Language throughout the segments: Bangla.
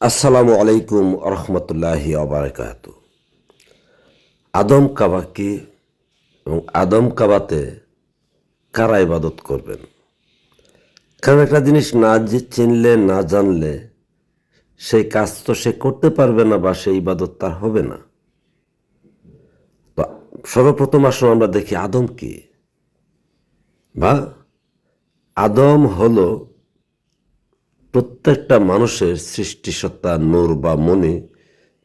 আসসালামু আলাইকুম রহমতুল্লাহ আবরকাত আদম কাবাকে এবং আদম কাবাতে কারা ইবাদত করবেন? কারণ একটা জিনিস না যে চিনলে, না জানলে, সেই কাজ তো সে করতে পারবে না বা সেই ইবাদত তার হবে না। সর্বপ্রথম আসলে আমরা দেখি আদম কি। বা আদম হলো প্রত্যেকটা মানুষের সৃষ্টিসত্তা নূর বা মনে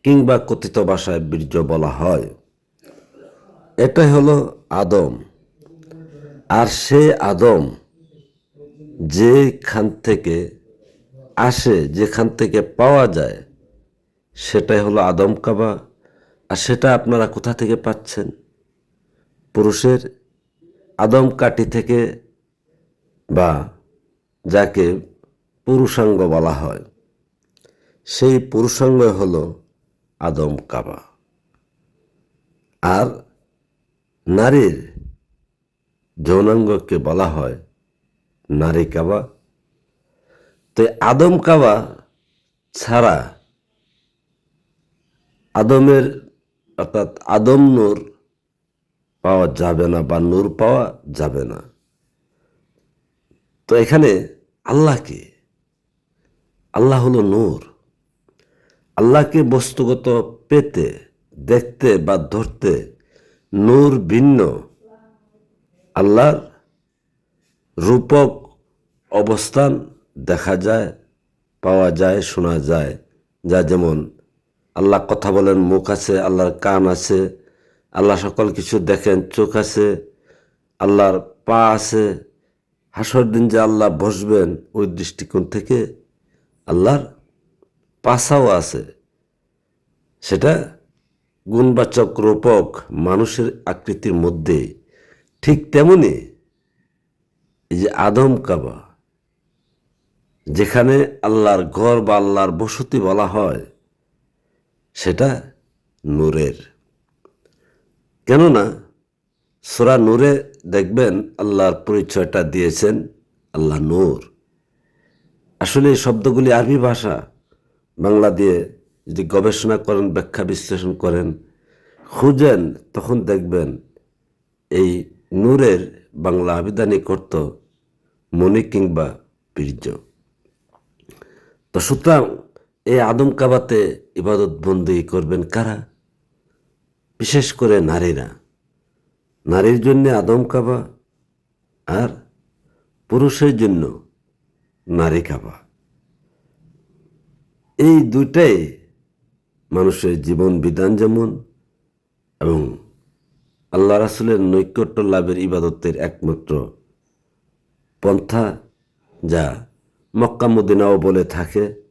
কিংবা কথিত ভাষায় বীর্য বলা হয়। এটাই হলো আদম। আর সে আদম যেখান থেকে আসে, যেখান থেকে পাওয়া যায়, সেটাই হলো আদম কাবা। আর সেটা আপনারা কোথা থেকে পাচ্ছেন? পুরুষের আদম কাটি থেকে বা যাকে পুরুষাঙ্গ বলা হয়। সেই পুরুষাঙ্গ হল আদম কাবা। আর নারীর যৌনাঙ্গকে বলা হয় নারী কাবা। তো আদম কাবা ছাড়া আদমের অর্থাৎ আদম নূর পাওয়া যাবে না বা নূর পাওয়া যাবে না। তো এখানে আল্লাহকে আল্লাহ হলো নূর। আল্লাহকে বস্তুগত পেতে, দেখতে বা ধরতে নূর ভিন্ন। আল্লাহর রূপক অবস্থান দেখা যায়, পাওয়া যায়, শোনা যায়। যা যেমন আল্লাহ কথা বলেন, মুখ আছে, আল্লাহর কান আছে, আল্লাহ সকল কিছু দেখেন, চোখ আছে, আল্লাহর পা আছে। হাসর দিন যে আল্লাহ বসবেন ওই দৃষ্টিকোণ থেকে আল্লাহর পাশাও আছে। সেটা গুণবাচক রূপক মানুষের আকৃতির মধ্যে। ঠিক তেমনি এই যে আদম কাবা, যেখানে আল্লাহর ঘর বা আল্লাহর বসতি বলা হয়, সেটা নূরের। কেননা সোরা নূরে দেখবেন আল্লাহর পরিচয়টা দিয়েছেন আল্লাহ নূর। আসলে এই শব্দগুলি আরবি ভাষা। বাংলা দিয়ে যদি গবেষণা করেন ব্যাখ্যা, বিশ্লেষণ করেন, খুঁজেন, তখন দেখবেন এই নূরের বাংলা আবিধানিক অর্থ মণি কিংবা বীর্য। তো সুতরাং এই আদম কাবাতে ইবাদত বন্দি করবেন কারা? বিশেষ করে নারীরা। নারীর জন্য আদম কাবা আর পুরুষের জন্য নারী কাবা। এই দুটাই মানুষের জীবন বিধান যেমন এবং আল্লাহ রাসুলের নৈকট্য লাভের ইবাদতের একমাত্র পন্থা যা মক্কামুদ্দিনাও বলে থাকে।